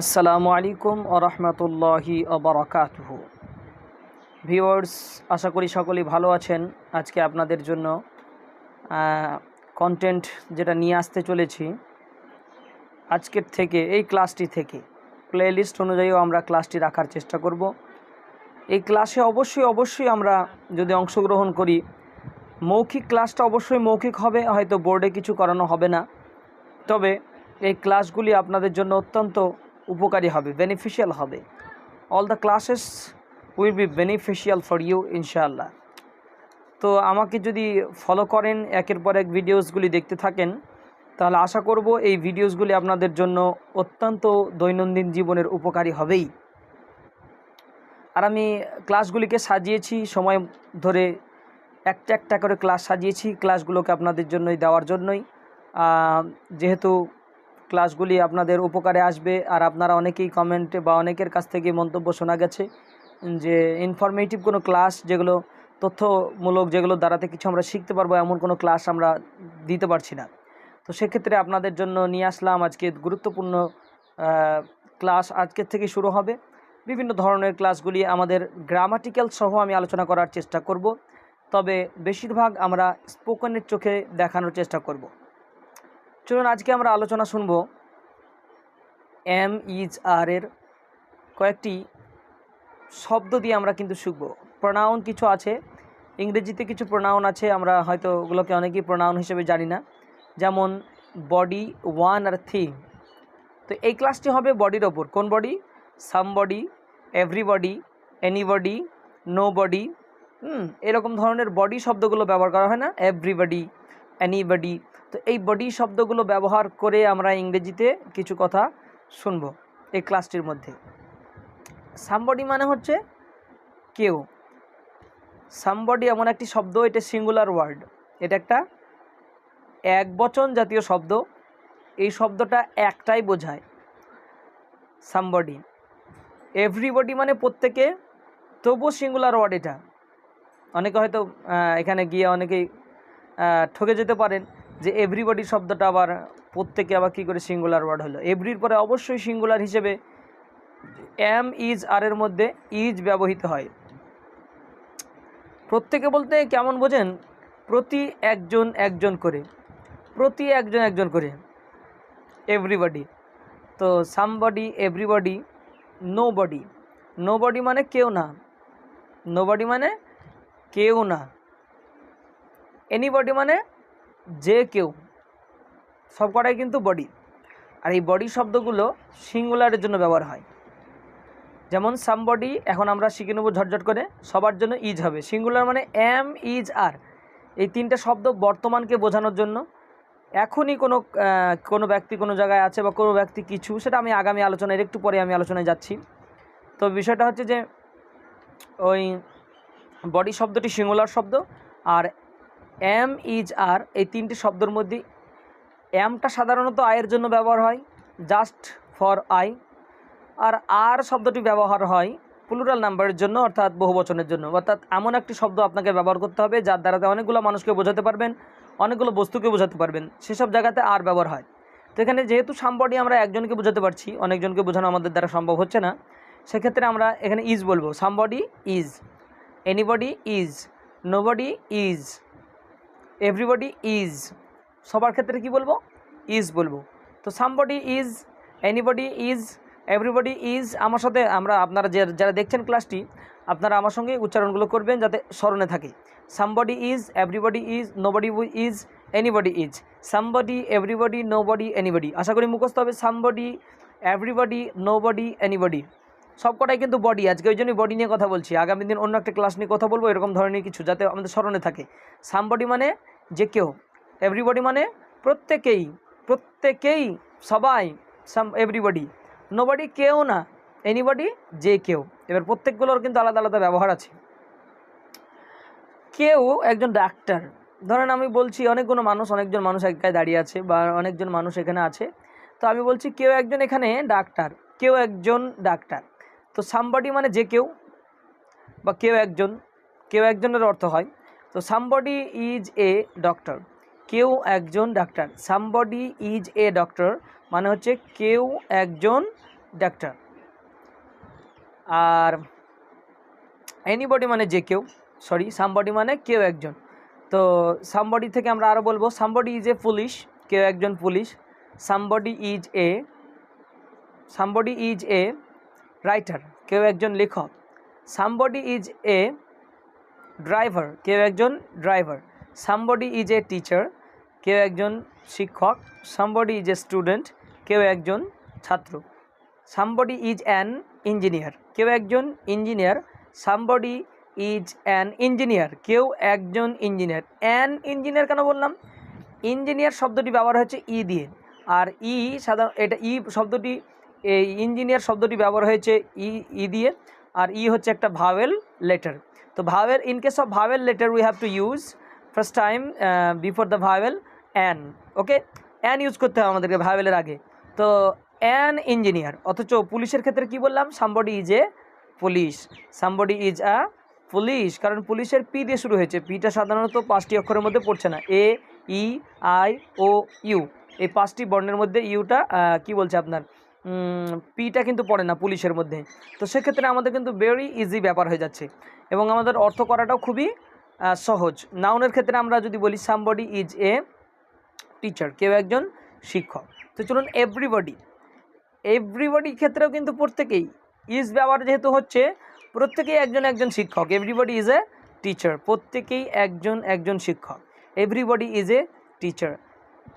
আসসালামু আলাইকুম ও রহমতুল্লাহি অবরাকাতুহ ভিউয়ার্স, আশা করি সকলেই ভালো আছেন। আজকে আপনাদের জন্য কন্টেন্ট যেটা নিয়ে আসতে চলেছি, আজকের থেকে, এই ক্লাসটি থেকে প্লেলিস্ট অনুযায়ীও আমরা ক্লাসটি রাখার চেষ্টা করব। এই ক্লাসে অবশ্যই অবশ্যই আমরা যদি অংশগ্রহণ করি, মৌখিক ক্লাসটা অবশ্যই মৌখিক হবে, হয়তো বোর্ডে কিছু করানো হবে না। তবে এই ক্লাসগুলি আপনাদের জন্য অত্যন্ত উপকারী হবে বেনিফিশিয়াল হবে। All the classes will be beneficial for you ইনশাআল্লাহ তো আমাকে যদি ফলো করেন, একের পর এক ভিডিওসগুলি দেখতে থাকেন, তাহলে আশা করব এই ভিডিওসগুলি আপনাদের জন্য অত্যন্ত দৈনন্দিন জীবনের উপকারী হবেই। আর আমি ক্লাসগুলিকে সাজিয়েছি, সময় ধরে একটা একটা করে ক্লাস সাজিয়েছি ক্লাসগুলোকে আপনাদের জন্যই, দেওয়ার জন্যই। যেহেতু ক্লাসগুলি আপনাদের উপকারে আসবে। আর আপনারা অনেকেই কমেন্টে বা অনেকের কাছ থেকে মন্তব্য শোনা গেছে যে ইনফরমেটিভ কোনো ক্লাস যেগুলো তথ্যমূলক যেগুলো দ্বারাতে কিছু আমরা শিখতে পারব, এমন কোনো ক্লাস আমরা দিতে পারছি না। তো সেক্ষেত্রে আপনাদের জন্য নিয়ে আসলাম আজকে গুরুত্বপূর্ণ ক্লাস আজকের থেকে শুরু হবে। বিভিন্ন ধরনের ক্লাসগুলি আমাদের গ্রামাটিক্যাল সহ আমি আলোচনা করার চেষ্টা করব। তবে বেশিরভাগ আমরা স্পোকেনের চোখে দেখানোর চেষ্টা করব। চলুন আজকে আমরা আলোচনা শুনব এম ইজ আর এর কয়েকটি শব্দ দিয়ে আমরা কিন্তু শিখব। প্রোনাউন কিছু আছে, ইংরেজিতে কিছু প্রোনাউন আছে, আমরা হয়তো ওগুলোকে অনেকেই প্রোনাউন হিসেবে জানি না। যেমন বডি ওয়ান আর থ্রি তো এই ক্লাসটি হবে বডির ওপর। কোন body some body everybody anybody no body হুম, এরকম ধরনের বডি শব্দগুলো ব্যবহার করা হয় না। এভরিবডি অ্যানিবডি তো এই বডি শব্দগুলো ব্যবহার করে আমরা ইংরেজিতে কিছু কথা শুনব এই ক্লাসটির মধ্যে। সামবডি মানে হচ্ছে কেউ। সামবডি এমন একটি শব্দ, এটা সিঙ্গুলার ওয়ার্ড এটা একটা এক বচন জাতীয় শব্দ। এই শব্দটা একটাই বোঝায়। সামবডি এভরিবডি মানে প্রত্যেকে, তবুও সিঙ্গুলার ওয়ার্ড এটা। অনেকে হয়তো এখানে গিয়ে অনেকেই ঠকে যেতে পারেন। যে এভরিবডি শব্দটা আবার প্রত্যেকে আবার কী করে সিঙ্গুলার ওয়ার্ড হলো। এভরির পরে অবশ্যই সিঙ্গুলার হিসেবে এম ইজ আর এর মধ্যে ইজ ব্যবহৃত হয়। প্রত্যেকে বলতে কেমন বোঝেন? প্রতি একজন একজন করে। প্রতি একজন একজন করে। এভরিবডি তো somebody everybody no body no body মানে কেউ না। নো বডি মানে কেউ না। এনিবডি মানে যে কেউ সব কটাই কিন্তু বডি আর এই বডি শব্দগুলো সিঙ্গুলারের জন্য ব্যবহার হয়। যেমন সামবডি এখন আমরা শিখে নেব ঝটঝট করে, সবার জন্য ইজ হবে। সিঙ্গুলার মানে এম ইজ আর এই তিনটে শব্দ বর্তমানকে বোঝানোর জন্য, এখনই কোনো কোনো ব্যক্তি কোনো জায়গায় আছে বা কোনো ব্যক্তি কিছু, সেটা আমি আগামী আলোচনায় একটু পরে আমি আলোচনায় যাচ্ছি। তো বিষয়টা হচ্ছে যে, ওই বডি শব্দটি সিঙ্গুলার শব্দ, আর এম ইজ আর, এই তিনটি শব্দের মধ্যে এমটা সাধারণত আয়ের জন্য ব্যবহার হয় just for I R R শব্দটি ব্যবহার হয় প্লুরাল নাম্বারের জন্য, অর্থাৎ বহু বচনের জন্য। অর্থাৎ এমন একটি শব্দ আপনাকে ব্যবহার করতে হবে যার দ্বারাতে অনেকগুলো মানুষকে বোঝাতে পারবেন, অনেকগুলো বস্তুকে বোঝাতে পারবেন। সেসব জায়গাতে আর ব্যবহার হয়। তো এখানে যেহেতু সামবডি আমরা একজনকে বোঝাতে পারছি, অনেকজনকে বোঝানো আমাদের দ্বারা সম্ভব হচ্ছে না, সেক্ষেত্রে আমরা এখানে ইজ বলব। Somebody is anybody is nobody is everybody is সবার ক্ষেত্রে কি বলব? ইজ বলব। তো somebody is anybody is everybody is আমার সাথে আমরা, আপনারা যে যারা দেখছেন ক্লাসটি আপনারা আমার সঙ্গে উচ্চারণগুলো করবেন যাতে স্মরণে থাকে। Somebody is everybody is nobody is anybody is somebody everybody nobody anybody আশা করি মুখস্থ হবে। সামবডি এভরিবডি নোবডি এনিবডি সব কটাই কিন্তু বডি আজকে ওই জন্যই বডি নিয়ে কথা বলছি। আগামী দিন অন্য একটা ক্লাস নিয়ে কথা বলব, এরকম ধরনের কিছু, যাতে আমাদের স্মরণে থাকে। সামবডি মানে যে কেউ। এভরিবডি মানে প্রত্যেকেই প্রত্যেকেই সবাই, সাম এভরিবডি নোবডি কেউ না এনিবডি যে কেউ। এবার প্রত্যেকগুলোর কিন্তু আলাদা আলাদা ব্যবহার আছে। কেউ একজন ডাক্তার ধরেন আমি বলছি অনেকগুলো মানুষ, অনেকজন মানুষ এক জায়গায় দাঁড়িয়ে আছে বা অনেকজন মানুষ এখানে আছে। তো আমি বলছি কেউ একজন এখানে ডাক্তার কেউ একজন ডাক্তার তো সামবডি মানে যে কেউ বা কেউ একজন, কেউ একজনের অর্থ হয়। তো সামবডি ইজ এ ডক্টর কেউ একজন ডাক্তার। সামবডি ইজ এ ডক্টর মানে হচ্ছে কেউ একজন ডাক্তার। আর এনিবডি মানে যে কেউ। সরি সামবডি মানে কেউ একজন। তো সামবডি থেকে আমরা আরও বলব সামবডি ইজ এ পুলিশ কেউ একজন police somebody is a somebody is a writer কেউ একজন লেখক। সামবডি ইজ এ ড্রাইভার, কেউ একজন driver. Somebody is a teacher কেউ একজন শিক্ষক। সামবডি ইজ এ স্টুডেন্ট কেউ একজন ছাত্র। সামবডি ইজ অ্যান ইঞ্জিনিয়ার কেউ একজন engineer somebody is an engineer কেউ একজন ইঞ্জিনিয়ার অ্যান ইঞ্জিনিয়ার কেন বললাম? ইঞ্জিনিয়ার শব্দটি ব্যবহার হয়েছে ই দিয়ে। আর ই সাধারণ, এটা ই শব্দটি, এই ইঞ্জিনিয়ার শব্দটি ব্যবহার হয়েছে ই ই দিয়ে। আর ই হচ্ছে একটা ভাওয়েল লেটার তো vowel in case of vowel letter we have to use first time before the vowel an okay an use করতে হবে আমাদেরকে ভাওয়েলের আগে। তো অ্যান ইঞ্জিনিয়ার অথচ পুলিশের ক্ষেত্রে কি বললাম? Somebody is a police somebody is a police কারণ পুলিশের পি দিয়ে শুরু হয়েছে। পিটা সাধারণত পাঁচটি অক্ষরের মধ্যে পড়ছে না। এ ই আই ও ইউ এই পাঁচটি বর্ণের মধ্যে ইউটা কি বলছে আপনার? পিটা কিন্তু পড়ে না পুলিশের মধ্যে। তো সেক্ষেত্রে আমাদের কিন্তু ভেরি ইজি ব্যাপার হয়ে যাচ্ছে। এবং আমাদের অর্থ করাটাও খুবই সহজ। নাউনের ক্ষেত্রে আমরা যদি বলি সামবডি ইজ এ টিচার কেউ একজন শিক্ষক। তো চলুন এভরিবডি এভরিবডির ক্ষেত্রেও কিন্তু প্রত্যেকেই ইজ ব্যবহার যেহেতু হচ্ছে, প্রত্যেকেই একজন একজন শিক্ষক। এভরিবডি ইজ এ টিচার প্রত্যেকেই একজন একজন শিক্ষক। এভরিবডি ইজ এ টিচার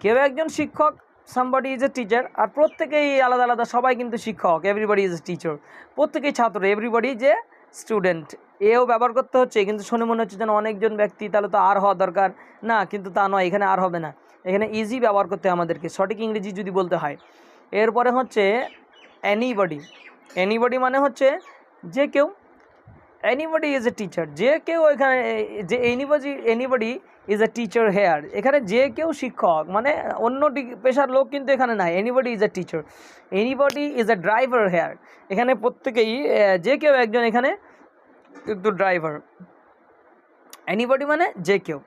কেউ একজন শিক্ষক সামবডি ইজ এ টিচার আর প্রত্যেকেই আলাদা আলাদা, সবাই কিন্তু শিক্ষক। এভরিবডি ইজ এ টিচার প্রত্যেকেই ছাত্র এভরিবডি ইজ এ স্টুডেন্ট এও ব্যবহার করতে হচ্ছে, কিন্তু শুনে মনে হচ্ছে যেন অনেকজন ব্যক্তি তাহলে তো আর হওয়া দরকার। না, কিন্তু তা নয়, এখানে আর হবে না। এখানে ইজি ব্যবহার করতে হয় আমাদেরকে, সঠিক ইংরেজি যদি বলতে হয়। এরপরে হচ্ছে অ্যানিবডি অ্যানিবডি মানে হচ্ছে যে কেউ এনিবডি ইজ এ টিচার যে কেউ এখানে, যে anybody anybody is a teacher here এখানে যে কেউ শিক্ষক মানে অন্য পেশার লোক কিন্তু এখানে নাই। Anybody is a teacher anybody is a driver here এখানে প্রত্যেকেই যে কেউ একজন এখানে কিন্তু ড্রাইভার এনিবডি মানে যে কেউ।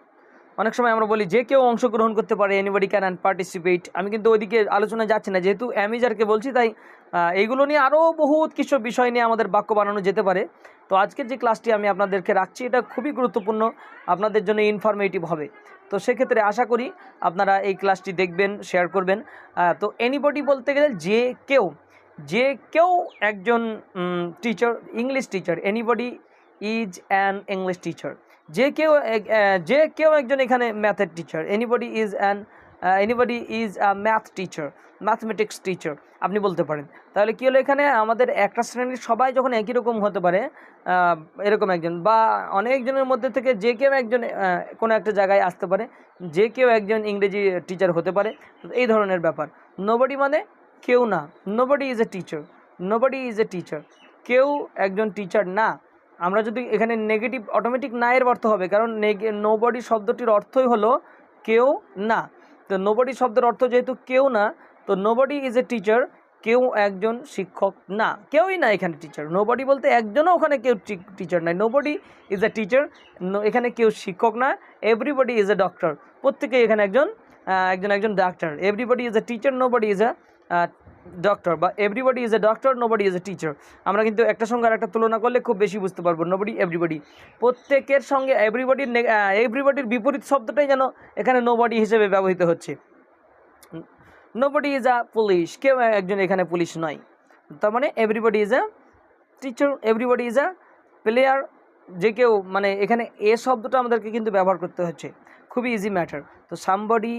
অনেক সময় আমরা বলি, যে কেউ অংশগ্রহণ করতে পারে এনিবডি ক্যান অ্যান্ড পার্টিসিপেট আমি কিন্তু ওইদিকে আলোচনা যাচ্ছি না, যেহেতু অ্যামিজারকে বলছি, তাই এইগুলো নিয়ে আরও বহুত কিছু বিষয় নিয়ে আমাদের বাক্য বানানো যেতে পারে। তো আজকের যে ক্লাসটি আমি আপনাদেরকে রাখছি, এটা খুবই গুরুত্বপূর্ণ, আপনাদের জন্য ইনফরমেটিভ হবে। তো সেক্ষেত্রে আশা করি আপনারা এই ক্লাসটি দেখবেন শেয়ার করবেন। তো এনিবডি বলতে গেলে যে কেউ যে কেউ একজন teacher English teacher anybody is an English teacher যে কেউ যে কেউ একজন এখানে ম্যাথের teacher anybody is an anybody is a math teacher mathematics teacher আপনি বলতে পারেন। তাহলে কী হলো এখানে? আমাদের একটা শ্রেণির সবাই যখন একই রকম হতে পারে এরকম একজন বা অনেকজনের মধ্যে থেকে যে কেউ একজন কোনো একটা জায়গায় আসতে পারে, যে কেউ একজন ইংরেজি টিচার হতে পারে, এই ধরনের ব্যাপার। নোবডি মানে কেউ না। Nobody is a teacher nobody is a teacher কেউ একজন টিচার না। আমরা যদি এখানে নেগেটিভ অটোমেটিক না এর অর্থ হবে, কারণ নোবডি শব্দটির অর্থই হলো কেউ না। তো নোবডি শব্দের অর্থ যেহেতু কেউ না, তো নোবডি ইজ এ টিচার কেউ একজন শিক্ষক না। কেউই না এখানে টিচার নোবডি বলতে একজনও ওখানে কেউ টিচার নাই। নোবডি ইজ এ টিচার এখানে কেউ শিক্ষক না এভরিবডি ইজ এ ডক্টর প্রত্যেকেই এখানে একজন একজন একজন doctor everybody is a teacher nobody is a doctor বা everybody is a doctor nobody is a teacher আমরা কিন্তু একটা সঙ্গে আর একটা তুলনা করলে খুব বেশি বুঝতে পারব নোবডি এভরিবডি প্রত্যেকের সঙ্গে এভরিবডির এভরিবডির বিপরীত শব্দটাই যেন এখানে নোবডি হিসেবে ব্যবহৃত হচ্ছে। নোবডি ইজ আ পুলিশ কেউ একজন এখানে পুলিশ নয়। তার মানে everybody is a teacher everybody is a player যে কেউ মানে এখানে এ শব্দটা আমাদেরকে কিন্তু ব্যবহার করতে হচ্ছে। খুবই ইজি ম্যাটার তো সামবডি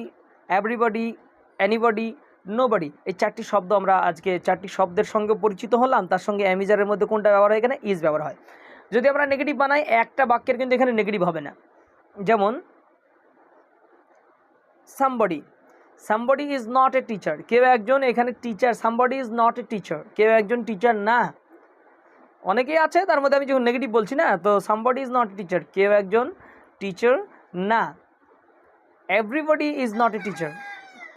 এভরিবডি অ্যানিবডি নোবডি এই চারটি শব্দ আমরা আজকে চারটি শব্দের সঙ্গে পরিচিত হলাম, তার সঙ্গে অ্যামিজারের মধ্যে কোনটা ব্যবহার হয় এখানে? ইজ ব্যবহার হয়। যদি আমরা নেগেটিভ বানাই, একটা বাক্যের কিন্তু এখানে নেগেটিভ হবে না। যেমন somebody somebody is not a teacher কেউ একজন এখানে teacher somebody is not a teacher কেউ একজন টিচার না। অনেকেই আছে, তার মধ্যে আমি যখন নেগেটিভ বলছি না, তো somebody is not a teacher কেউ একজন টিচার না। Everybody is not a teacher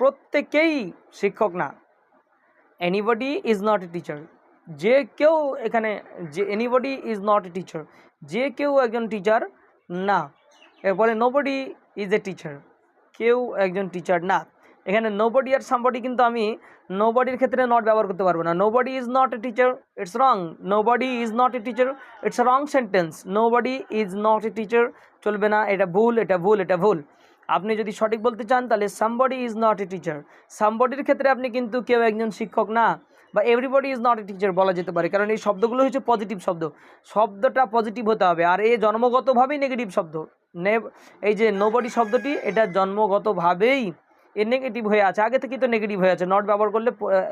প্রত্যেকেই শিক্ষক না। Anybody is not a teacher যে কেউ এখানে, যে anybody is not a teacher যে কেউ একজন টিচার না। এরপরে নোবডি ইজ এ টিচার কেউ একজন টিচার না। এখানে নোবডি আর সামবডি কিন্তু আমি নোবডির ক্ষেত্রে নট ব্যবহার করতে পারব না। Nobody is not a teacher it's wrong nobody is not a teacher it's wrong sentence nobody is not a teacher চলবে না। এটা ভুল এটা ভুল এটা ভুল। আপনি যদি সঠিক বলতে চান, তাহলে somebody is not a teacher সামবডির ক্ষেত্রে আপনি কিন্তু কেউ একজন শিক্ষক না, বা everybody is not a teacher বলা যেতে পারে। কারণ এই শব্দগুলো হচ্ছে পজিটিভ শব্দ। শব্দটা পজিটিভ হতে হবে। আর এ জন্মগতভাবেই নেগেটিভ শব্দ। নে এই যে নোবডি শব্দটি, এটা জন্মগতভাবেই এ নেগেটিভ হয়ে আছে। আগে থেকেই তো নেগেটিভ হয়ে আছে। নট ব্যবহার করলে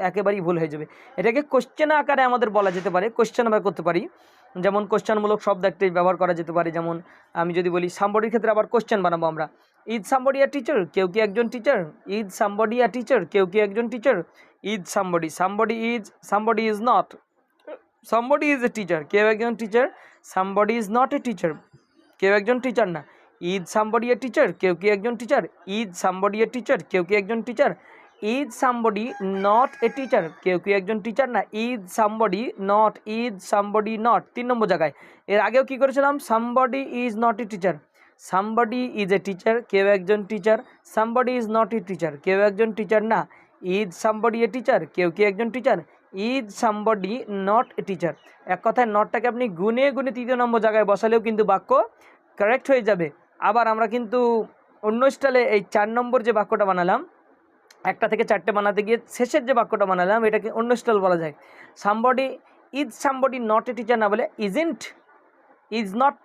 একেবারেই ভুল হয়ে যাবে। এটাকে কোশ্চেন আকারে আমাদের বলা যেতে পারে। কোশ্চেন আমরা করতে পারি। যেমন কোশ্চেনমূলক শব্দ একটি ব্যবহার করা যেতে পারে, যেমন আমি যদি বলি সাম্বডির ক্ষেত্রে আবার কোশ্চেন বানাবো আমরা। ইজ সাম্বডি আ টিচার কেউ কি একজন teacher is somebody a teacher কেউ কি একজন teacher is somebody somebody is somebody is not somebody is a teacher কেউ একজন teacher somebody is not a teacher কেউ একজন টিচার না। ইজ সাম্বডি এ টিচার কেউ কি একজন teacher is somebody a teacher কেউ কি একজন teacher is somebody not a teacher কেউ কেউ একজন টিচার না is somebody not is somebody not তিন নম্বর জায়গায়। এর আগেও কি করেছিলাম? Somebody is not a teacher somebody is a teacher কেউ একজন teacher somebody is not a teacher কেউ একজন টিচার না। ইজ সামবডি এ টিচার কেউ কি একজন teacher is somebody not a teacher এক কথায় নটটাকে আপনি গুনে গুনে তৃতীয় নম্বর জায়গায় বসালেও কিন্তু বাক্য কারেক্ট হয়ে যাবে। আবার আমরা কিন্তু অন্য স্টাইলে এই চার নম্বর যে বাক্যটা বানালাম একটা থেকে চারটে বানাতে গিয়ে শেষের যে বাক্যটা বানালাম, এটাকে অন্য স্টাইল বলা যায়। Somebody is somebody not a teacher না বলে isn't is not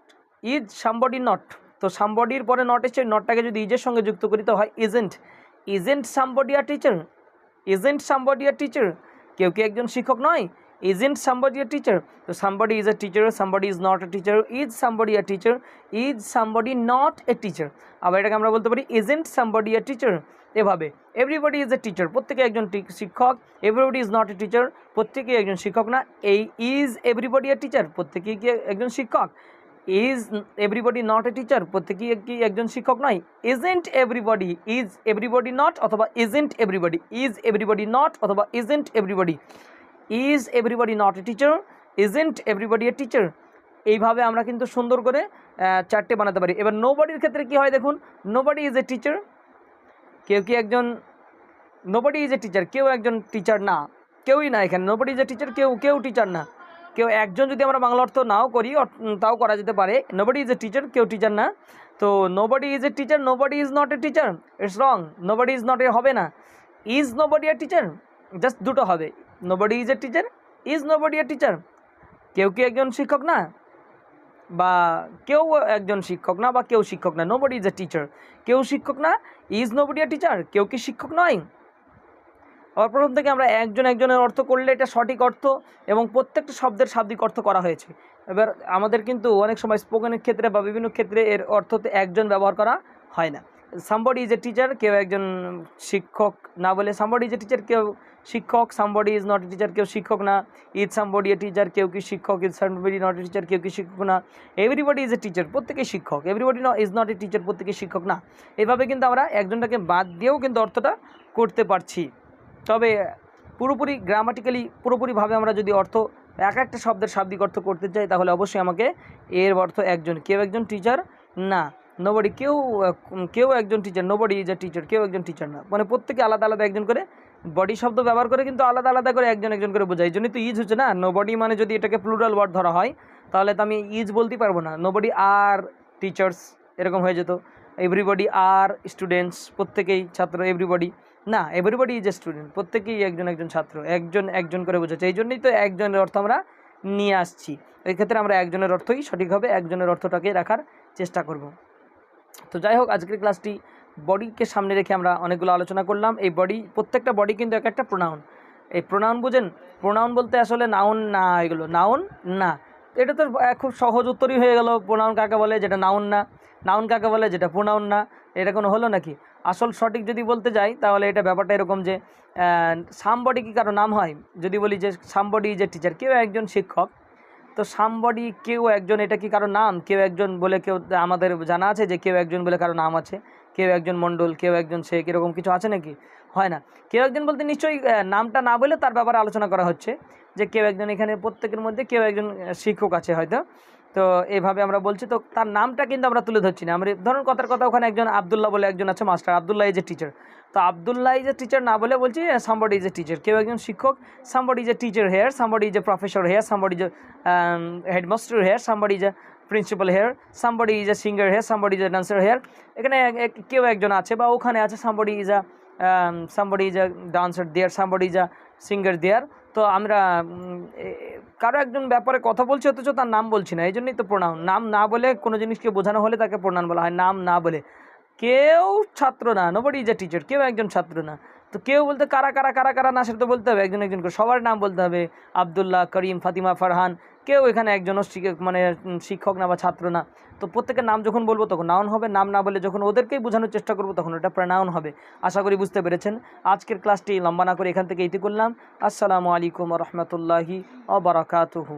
is somebody not তো সামবডির পরে নট এসে নটটাকে যদি ইজের সঙ্গে যুক্ত করি, তো হয় isn't isn't somebody R teacher isn't somebody R teacher কেউ কি একজন শিক্ষক নয়? ইজেন্ট সামবডি আ টিচার তো somebody is a teacher somebody is not a teacher is somebody a teacher is somebody not a teacher আবার এটাকে আমরা বলতে পারি ইজেন্ট সামবডি আ টিচার এভাবে। এভরিবডি ইজ এ টিচার প্রত্যেকে একজন শিক্ষক। Everybody is not a teacher প্রত্যেকেই একজন শিক্ষক না। এই ইজ এভরিবডি এ টিচার প্রত্যেকেই কি একজন শিক্ষক? Is everybody not a teacher প্রত্যেকেই কি একজন শিক্ষক নয়? Isn't everybody is everybody not অথবা isn't everybody is everybody not অথবা isn't everybody is everybody not a teacher isn't everybody a teacher এইভাবে আমরা কিন্তু সুন্দর করে চারটে বানাতে পারি। এবার নোবডির ক্ষেত্রে কি হয় দেখুন? নোবডি ইজ এ টিচার কেউ কি একজন নোবডি ইজ এ টিচার কেউ একজন টিচার না, কেউই না এখানে নোবডি ইজ এ টিচার কেউ কেউ টিচার না। কেউ একজন যদি আমরা বাংলা অর্থ নাও করি তাও করা যেতে পারে নোবডি ইজ এ টিচার কেউ টিচার না। তো nobody is a teacher nobody is not a teacher it's wrong nobody is not a হবে না। Is nobody a teacher just দুটো হবে। Nobody is a teacher is nobody a teacher কেউ কি একজন শিক্ষক না? বা কেউ একজন শিক্ষক না বা কেউ শিক্ষক না নোবডি ইজ এ টিচার কেউ শিক্ষক না ইজ নোবডি এ টিচার কেউ কি শিক্ষক নয়? আবার প্রথম থেকে আমরা একজন একজনের অর্থ করলে এটা সঠিক অর্থ এবং প্রত্যেকটা শব্দের শাব্দিক অর্থ করা হয়েছে। এবার আমাদের কিন্তু অনেক সময় স্পোকেনের ক্ষেত্রে বা বিভিন্ন ক্ষেত্রে এর অর্থতে একজন ব্যবহার করা হয় না। সামবডি ইজ এ টিচার কেউ একজন শিক্ষক না বলে সামবডি ইজ এ টিচার কেউ শিক্ষক somebody is not a teacher কেউ শিক্ষক না। ইজ সামবডি এ টিচার কেউ কি শিক্ষক? Is somebody not a teacher কেউ কি শিক্ষক না। এভরিবডি ইজ এ টিচার প্রত্যেকে শিক্ষক। এভরিবডি ন ইজ নট এ টিচার প্রত্যেকে শিক্ষক না। এভাবে কিন্তু আমরা একজনটাকে বাদ দিয়েও কিন্তু অর্থটা করতে পারছি। তবে পুরোপুরি গ্রামাটিক্যালি পুরোপুরিভাবে আমরা যদি অর্থ, এক একটা শব্দের শাব্দিক অর্থ করতে চাই, তাহলে অবশ্যই আমাকে এর অর্থ একজন। কেউ একজন টিচার না। নোবডি কেউ কেউ একজন teacher nobody is a teacher কেউ একজন টিচার না। মানে প্রত্যেকে আলাদা আলাদা একজন করে বডি শব্দ ব্যবহার করে কিন্তু আলাদা আলাদা করে একজন একজন করে বোঝায়। এই জন্যই তো ইজ হচ্ছে না। নো বডি মানে যদি এটাকে প্লুরাল ওয়ার্ড ধরা হয়, তাহলে তো আমি ইজ বলতেই পারব না। নো বডি আর টিচার্স এরকম হয়ে যেত। এভরিবডি আর স্টুডেন্টস প্রত্যেকেই ছাত্র এভরিবডি না এভরিবডি ইজ এ স্টুডেন্ট প্রত্যেকেই একজন একজন ছাত্র, একজন একজন করে বোঝাচ্ছে। এই জন্যই তো একজনের অর্থ আমরা নিয়ে আসছি। এই ক্ষেত্রে আমরা একজনের অর্থই সঠিকভাবে একজনের অর্থটাকে রাখার চেষ্টা করব। তো যাই হোক, আজকের ক্লাসটি বডিকে সামনে রেখে আমরা অনেকগুলো আলোচনা করলাম। এই বডি, প্রত্যেকটা বডি কিন্তু এক একটা প্রোনাউন এই প্রোনাউন বুঝেন? প্রোনাউন বলতে আসলে নাউন না, এগুলো নাউন না। এটা তো খুব সহজ উত্তরই হয়ে গেল। প্রোনাউন কাকে বলে? যেটা নাউন না। নাউন কাকে বলে? যেটা প্রোনাউন না। এটা কোনো হলো নাকি? আসল সঠিক যদি বলতে যাই, তাহলে এটা ব্যাপারটা এরকম যে সামবডি কি কারও নাম হয়? যদি বলি যে সামবডি যে টিচার কেউ একজন শিক্ষক। তো সামবডি কেউ একজন, এটা কি কারও নাম? কেউ একজন বলে কেউ আমাদের জানা আছে যে, কেউ একজন বলে কারও নাম আছে। কেউ একজন মণ্ডল, কেউ একজন শেখ, এরকম কিছু আছে নাকি? হয় না। কেউ একজন বলতে নিশ্চয়ই নামটা না বলে তার ব্যাপারে আলোচনা করা হচ্ছে যে কেউ একজন এখানে, প্রত্যেকের মধ্যে কেউ একজন শিক্ষক আছে হয়তো। তো এইভাবে আমরা বলছি, তো তার নামটা কিন্তু আমরা তুলে ধরছি না। আমরা ধরুন কথার কথা, ওখানে একজন আবদুল্লাহ বলে একজন আছে, master Abdullah is a teacher. তো আবদুল্লাহ ইজ এ টিচার না বলে বলছি সামবডি ইজ এ টিচার কেউ একজন শিক্ষক somebody is a teacher here somebody is a professor here somebody is a headmaster here somebody is a principal here somebody is a singer here somebody is a dancer here এখানে কেউ একজন আছে বা ওখানে আছে somebody is a somebody is a dancer there somebody is a singer there তো আমরা কারও একজন ব্যাপারে কথা বলছি, অথচ তার নাম বলছি না এই জন্যই তো প্রণাম নাম না বলে কোনো জিনিসকে বোঝানো হলে তাকে প্রোনাউন বলা হয়, নাম না বলে। কেউ ছাত্র না নোবডি ইজ এ টিচার কেউ একজন ছাত্র না। তো কেউ বলতে কারা কারা কারা কারা না সেটা তো বলতে হবে। একজন একজন করে সবার নাম বলতে হবে। আবদুল্লাহ, করিম, ফাতিমা, ফারহান। কেউ এখানে একজনও মানে শিক্ষক না বা ছাত্র না। তো প্রত্যেকের নাম যখন বলব তখন নাউন হবে। নাম না বলে যখন ওদেরকেই বোঝানোর চেষ্টা করব তখন ওটা প্রনাউন হবে। আশা করি বুঝতে পেরেছেন। আজকের ক্লাসটি লম্বা না করে এখান থেকে ইতি করলাম। আসসালামু আলাইকুম রহমতুল্লাহি ও বারাকাতুহু।